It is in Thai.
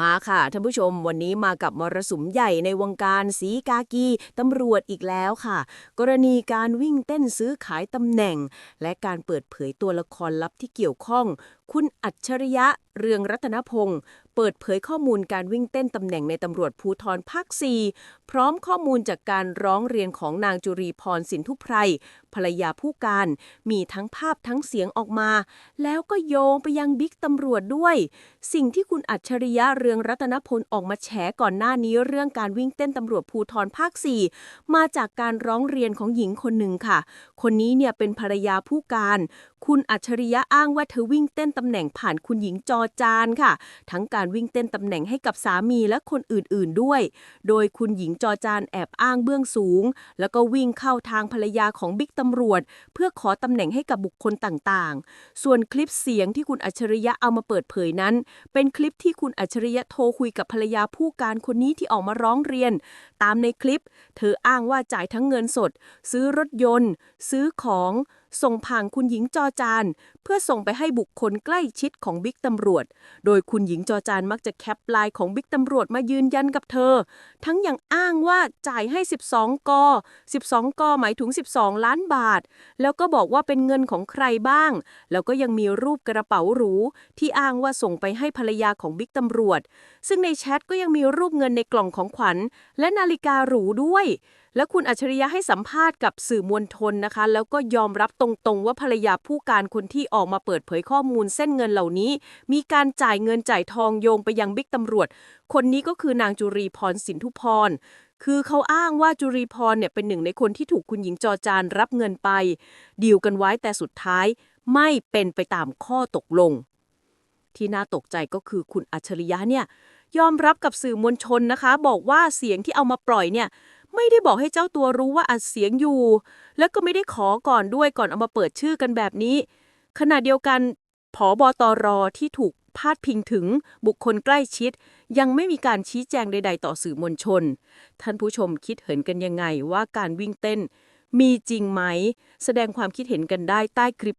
มาค่ะท่านผู้ชมวันนี้มากับมรสุมใหญ่ในวงการสีกากีตำรวจอีกแล้วค่ะ กรณีการวิ่งเต้นซื้อขายตำแหน่ง และการเปิดเผยตัวละครลับที่เกี่ยวข้อง คุณอัจฉริยะ เรืองรัตนพงศ์เปิดเผยข้อมูลการวิ่งเต้นตำแหน่งในตำรวจภูธรภาค 4 พร้อมข้อมูลจากการร้องเรียนของนางจุรีพรสินทุไพรภรรยาผู้การ มีทั้งภาพทั้งเสียงออกมา แล้วก็โยงไปยังบิ๊กตำรวจด้วย สิ่งที่คุณอัจฉริยะเรืองรัตนพลออกมาแฉก่อนหน้านี้เรื่องการวิ่งเต้นตำรวจภูธรภาค 4 มาจากการร้องเรียนของหญิงคนหนึ่งค่ะ คนนี้เนี่ยเป็นภรรยาผู้การ คุณอัจฉริยะอ้างว่าเธอวิ่งเต้นตำแหน่งผ่านคุณหญิงจอจานค่ะ ทั้งการวิ่งเต้นตำแหน่งให้กับสามีและคนอื่นๆด้วย โดยคุณหญิงจอจานแอบอ้างเบื้องสูง แล้วก็วิ่งเข้าทางภรรยาของบิ๊กตำรวจ เพื่อขอตำแหน่งให้กับบุคคลต่างๆ ส่วนคลิปเสียงที่คุณอัจฉริยะเอามาเปิดเผยนั้น เป็นคลิปที่คุณอัจฉริยะโทรคุยกับภรรยาผู้การคนนี้ที่ออกมาร้องเรียน ตามในคลิป เธออ้างว่าจ่ายทั้งเงินสด ซื้อรถยนต์ ซื้อของ ส่งผ่านคุณหญิงจอจาน เพื่อส่งไปให้บุคคลใกล้ชิดของบิ๊กตำรวจ โดยคุณหญิงจอจานมักจะแคปไลน์ของบิ๊กตำรวจมายืนยันกับเธอ ทั้งยังอ้างว่าจ่ายให้ 12 ก 12 ก หมายถึง 12 ล้านบาท แล้วก็บอกว่าเป็นเงินของใครบ้าง แล้วก็ยังมีรูปกระเป๋าหรูที่อ้างว่าส่งไปให้ภรรยาของบิ๊กตำรวจ ซึ่งในแชทก็ยังมีรูปเงินในกล่องของขวัญ และนาฬิกาหรูด้วยแล้วคุณอัจฉริยะให้สัมภาษณ์กับสื่อมวลชนนะคะ แล้วก็ยอมรับตรงๆ ว่าภรรยาผู้การคนที่ออกมาเปิดเผยข้อมูลเส้นเงินเหล่านี้ มีการจ่ายเงินจ่ายทองโยงไปยังบิ๊กตำรวจ คนนี้ก็คือนางจุรีพรสินทุพรคือเขาอ้างว่าจุรีพรเนี่ยเป็นหนึ่งในคนที่ถูกคุณหญิงจอจานรับเงินไป ดีลกันไว้แต่สุดท้าย ไม่เป็นไปตามข้อตกลง ที่น่าตกใจก็คือคุณอัจฉริยะเนี่ยยอมรับกับสื่อมวลชนนะคะ บอกว่าเสียงที่เอามาปล่อยเนี่ย ไม่ได้บอกให้เจ้าตัวรู้ว่าอัดเสียงอยู่ แล้วก็ไม่ได้ขอก่อนด้วยก่อนเอามาเปิดชื่อกันแบบนี้ ขณะเดียวกันผอบอตรที่ถูกพาดพิงถึงบุคคลใกล้ชิด ยังไม่มีการชี้แจงใด ๆ ต่อสื่อมวลชน ท่านผู้ชมคิดเห็นกันยังไงว่าการวิ่งเต้น มีจริงไหม แสดงความคิดเห็นกันได้ใต้คลิป